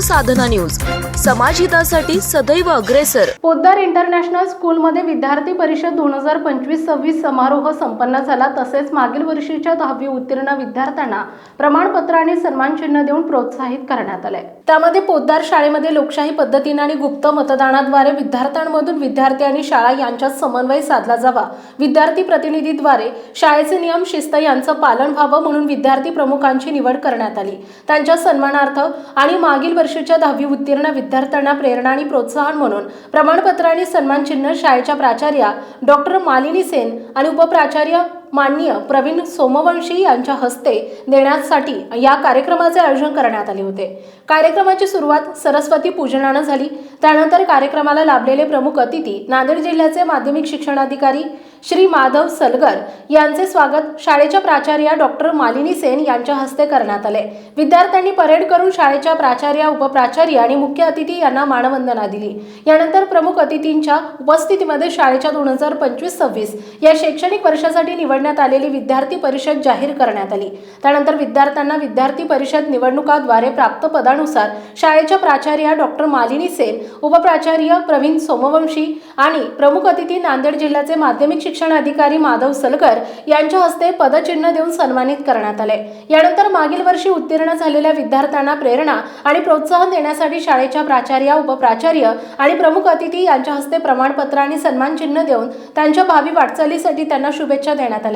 साधना news. समाजहितासाठी सदैव अग्रेसर. Poddar international स्कूलमध्ये विद्यार्थी परिषद दोन हजार पंचवीस सव्वीस समारोह संपन्न झाला. तसेच मागील वर्षीच्या दहावी उत्तीर्ण विद्यार्थ्यांना प्रमाणपत्र आणि सन्मान चिन्ह देऊन प्रोत्साहित करण्यात आले. त्यामध्ये पोद्दार शाळेमध्ये लोकशाही पद्धतीने आणि गुप्त मतदानाद्वारे विद्यार्थ्यांमधून विद्यार्थी आणि शाळा यांच्यात समन्वय साधला जावा. विद्यार्थी प्रतिनिधीद्वारे शाळेचे नियम शिस्त यांचं पालन व्हावं म्हणून विद्यार्थी प्रमुखांची निवड करण्यात आली. त्यांच्या सन्मानार्थ आणि मागील वर्षीच्या दहावी उत्तीर्ण विद्यार्थ्यांना प्रेरणा आणि प्रोत्साहन म्हणून प्रमाणपत्र आणि सन्मान चिन्ह शाळेच्या प्राचार्या डॉक्टर मालिनी सेन आणि उपप्राचार्य माननीय प्रवीण सोमवंशी यांच्या हस्ते देण्यासाठी या कार्यक्रमाचे आयोजन करण्यात आले होते. कार्यक्रमाची सुरुवात सरस्वती पूजनानं झाली. त्यानंतर कार्यक्रमाला लाभलेले प्रमुख अतिथी नांदेड जिल्ह्याचे माध्यमिक शिक्षणाधिकारी श्री माधव सलगर यांचे स्वागत शाळेच्या प्राचार्या डॉक्टर मालिनी सेन यांच्या हस्ते करण्यात आले. विद्यार्थ्यांनी परेड करून शाळेच्या प्राचार्या उपप्राचार्य आणि मुख्य अतिथी यांना मानवंदना दिली. यानंतर प्रमुख अतिथींच्या उपस्थितीमध्ये शाळेच्या दोन हजार पंचवीस सव्वीस या शैक्षणिक वर्षासाठी निवड निवडण्यात आलेली विद्यार्थी परिषद जाहीर करण्यात आली. त्यानंतर विद्यार्थ्यांना विद्यार्थी परिषद निवडणुकाद्वारे प्राप्त पदानुसार शाळेच्या प्राचार्या डॉक्टर मालिनी सेन उपप्राचार्य प्रवीण सोमवंशी आणि प्रमुख अतिथी नांदेड जिल्ह्याचे माध्यमिक शिक्षण अधिकारी माधव सलगर यांच्या हस्ते पदचिन्ह देऊन सन्मानित करण्यात आले. यानंतर मागील वर्षी उत्तीर्ण झालेल्या विद्यार्थ्यांना प्रेरणा आणि प्रोत्साहन देण्यासाठी शाळेच्या प्राचार्या उपप्राचार्य आणि प्रमुख अतिथी यांच्या हस्ते प्रमाणपत्र आणि सन्मान चिन्ह देऊन त्यांच्या भावी वाटचालीसाठी त्यांना शुभेच्छा देण्यात आल्या.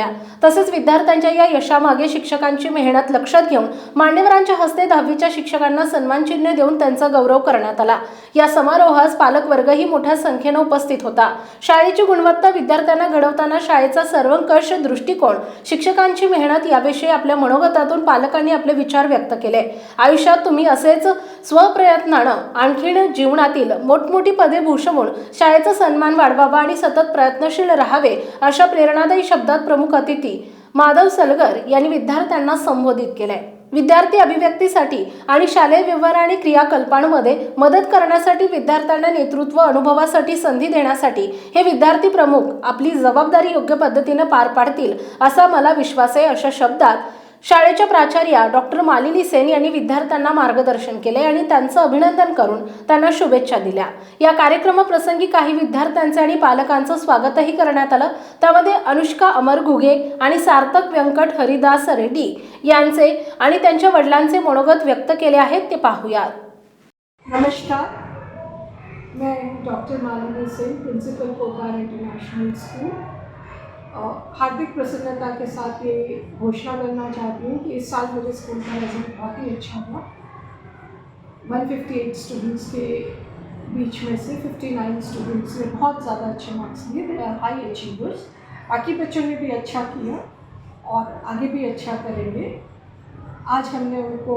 तसेच विद्यार्थ्यांच्या या यशामागे शिक्षकांची मेहनत लक्षात घेऊन मान्यवरांच्या हस्ते दहावीच्या शिक्षकांना सन्मान चिन्ह देऊन त्यांचा गौरव करण्यात आला. या समारोहास पालकवर्गही मोठ्या संख्येनं उपस्थित होता. शाळेची गुणवत्ता विद्यार्थ्यांना घडवताना शाळेचा सर्वंकष दृष्टिकोन शिक्षकांची मेहनत याविषयी आपल्या मनोगतातून पालकांनी आपले विचार व्यक्त केले. आयुष्यात तुम्ही असेच स्वप्रयत्नानं आणखीन जीवनातील मोठमोठी पदे भूषवून शाळेचा सन्मान वाढवावा आणि सतत प्रयत्नशील राहावे अशा प्रेरणादायी शब्दात प्रमुख अतिथी माधव सलगर यांनी विद्यार्थ्यांना संबोधित केलंय. विद्यार्थी अभिव्यक्तीसाठी आणि शालेय व्यवहार आणि क्रियाकल्पांमध्ये मदत करण्यासाठी विद्यार्थ्यांना नेतृत्व अनुभवासाठी संधी देण्यासाठी हे विद्यार्थी प्रमुख आपली जबाबदारी योग्य पद्धतीनं पार पाडतील असा मला विश्वास आहे अशा शब्दात शाळेच्या प्राचार्या डॉक्टर मालिनी सेन यांनी विद्यार्थ्यांना मार्गदर्शन केले आणि त्यांचं अभिनंदन करून त्यांना शुभेच्छा दिल्या. या कार्यक्रमाप्रसंगी काही विद्यार्थ्यांचे आणि पालकांचं स्वागतही करण्यात आलं. त्यामध्ये अनुष्का अमर घुगे आणि सार्थक व्यंकट हरिदास रेड्डी यांचे आणि त्यांच्या वडिलांचे मनोगत व्यक्त केले आहेत. ते पाहूयात. नमस्कार. मैं doctor Malini Singh principal Podar international school. हार्दिक प्रसन्नता के साथ ये घोषणा करना चाहती हूँ कि इस साल मेरे स्कूल का रिज़ल्ट बहुत ही अच्छा हुआ। 158 स्टूडेंट्स के बीच में से 59 स्टूडेंट्स ने बहुत ज़्यादा अच्छे मार्क्स लिए दे आर हाई अचीवर्स बाकी बच्चों ने भी अच्छा किया और आगे भी अच्छा करेंगे। आज हमने उनको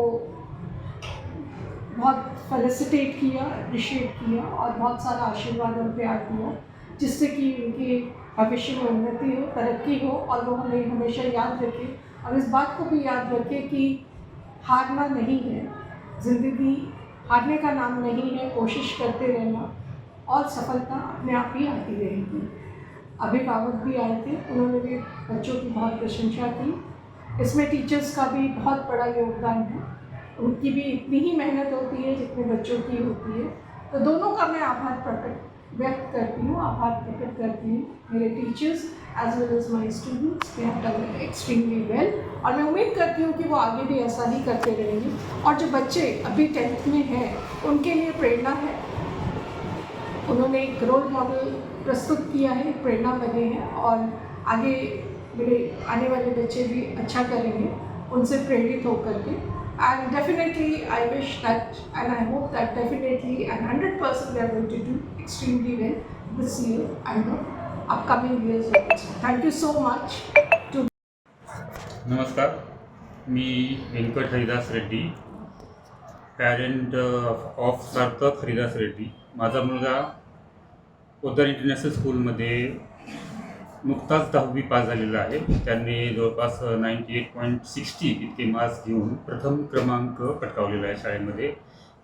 बहुत फेलिसिटेट किया अप्रिशिएट किया और बहुत सारा आशीर्वाद और प्यार दिया। जिससे कि उनके भविष्य में उन्नति हो, तरक्की हो, और वो हमें हमेशा याद रखें। और इस बात को भी याद रखें कि हारना नहीं है। ज़िंदगी हारने का नाम नहीं है, कोशिश करते रहना और सफलता अपने आप ही आती रहेगी। अभिभावक भी आए थे, उन्होंने भी बच्चों की बहुत प्रशंसा की। इसमें टीचर्स का भी बहुत बड़ा योगदान है। उनकी भी इतनी ही मेहनत होती है जितने बच्चों की होती है। तो दोनों का मैं आभार प्रकट व्यक्त करती हूँ, आभार प्रकट करती हूँ मेरे teachers as well as my students they have done extremely well और मैं उम्मीद करती हूँ कि वो आगे भी ऐसा ही करते रहेंगे। और जो बच्चे अभी टेंथ में हैं, उनके लिए प्रेरणा है। उन्होंने एक रोल मॉडल प्रस्तुत किया है, प्रेरणा बने हैं और आगे मेरे आने वाले बच्चे भी अच्छा करेंगे, उनसे प्रेरित होकर के। And definitely wish wish and I hope that definitely definitely and hundred they are going to do extremely well this year and the upcoming years. Thank you so much To नमस्कार मी Venkat Haridas Reddy parent of uh, Sarthak Haridas Reddy माझा मुलगा Poddar international स्कूलमध्ये नुकताच दहावी pass झालेला आहे. त्यांनी जवळपास नाईंटी एट पॉईंट सिक्स्टी इतके मार्क्स घेऊन प्रथम क्रमांक पटकावलेला आहे शाळेमध्ये.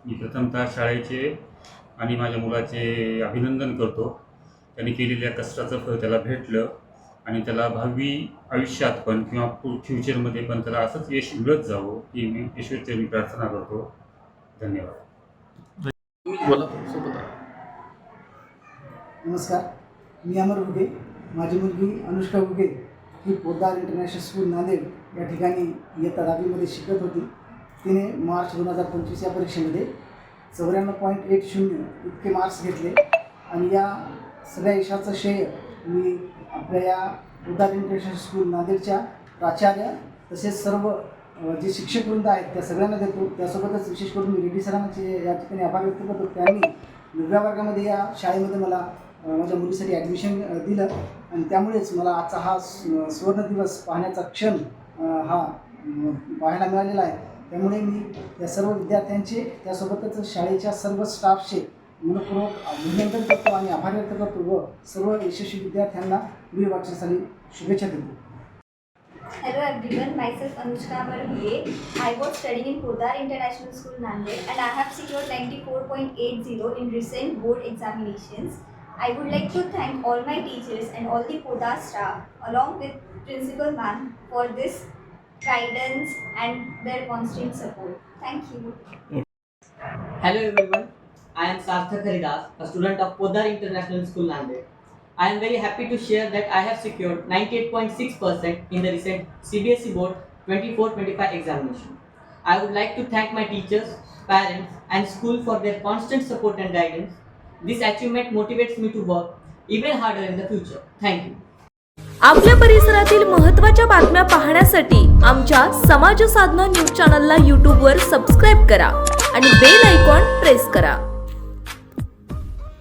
मी प्रथमतः शाळेचे आणि माझ्या मुलाचे अभिनंदन करतो. त्यांनी केलेल्या कष्टाचं फळ त्याला भेटलं आणि त्याला भावी आयुष्यात पण किंवा फ्युचरमध्ये पण त्याला असंच यश मिळत जावं ही मी ईश्वरचरणी प्रार्थना करतो. धन्यवाद. बोला. सोबत आहे. नमस्कार. मी अमर उगे माझी मुलगी अनुष्का उगे ही पोदार इंटरनॅशनल स्कूल नांदेड या ठिकाणी इयत्ता दहावीमध्ये शिकत होती. तिने मार्च दोन हजार पंचवीस या परीक्षेमध्ये चौऱ्याण्णव पॉईंट एट शून्य इतके मार्क्स घेतले. आणि या सगळ्या यशाचं श्रेय मी आपल्या या पोदार इंटरनॅशनल स्कूल नांदेडच्या प्राचार्य तसेच सर्व जे शिक्षकवृंद आहेत त्या सगळ्यांना देतो. त्यासोबतच विशेष करून मी रेड्डी सरांचे या ठिकाणी आभार व्यक्त करतो. त्यांनी नवव्या वर्गामध्ये या शाळेमध्ये मला माझ्या मुलीसाठी ॲडमिशन दिलं. आणि त्यामुळेच मला आजचा हा सुवर्ण दिवस पाहण्याचा क्षण हा पाहायला मिळालेला आहे त्यामुळे मी या सर्व विद्यार्थ्यांचे त्यासोबतच शाळेच्या सर्व स्टाफचे मनपूर्वक अभिनंदन करतो आणि आभार व्यक्त करतो व सर्व यशस्वी विद्यार्थ्यांना पुढील वाटचालीसाठी शुभेच्छा देतो Hello everyone, myself Anushka Barbiye. I was studying in Podar International School Nanded and I have secured 94.80 in recent board examinations. I would like to thank all my teachers and all the Podar staff along with Principal Ma'am for this guidance and their constant support. Thank you. Hello everyone, I am Sarthak Haridas, a student of Podar International School Nanded. I am very happy to share that I have secured 98.6% in the recent CBSE Board 24-25 examination. I would like to thank my teachers, parents and school for their constant support and guidance. This achievement motivates me to work even harder in the future. Thank you. आपल्या परिसरातील महत्त्वाच्या बातम्या पाहण्यासाठी आमच्या समाज साधना news चॅनलला यूट्यूबवर subscribe करा आणि बेल आयकॉन प्रेस करा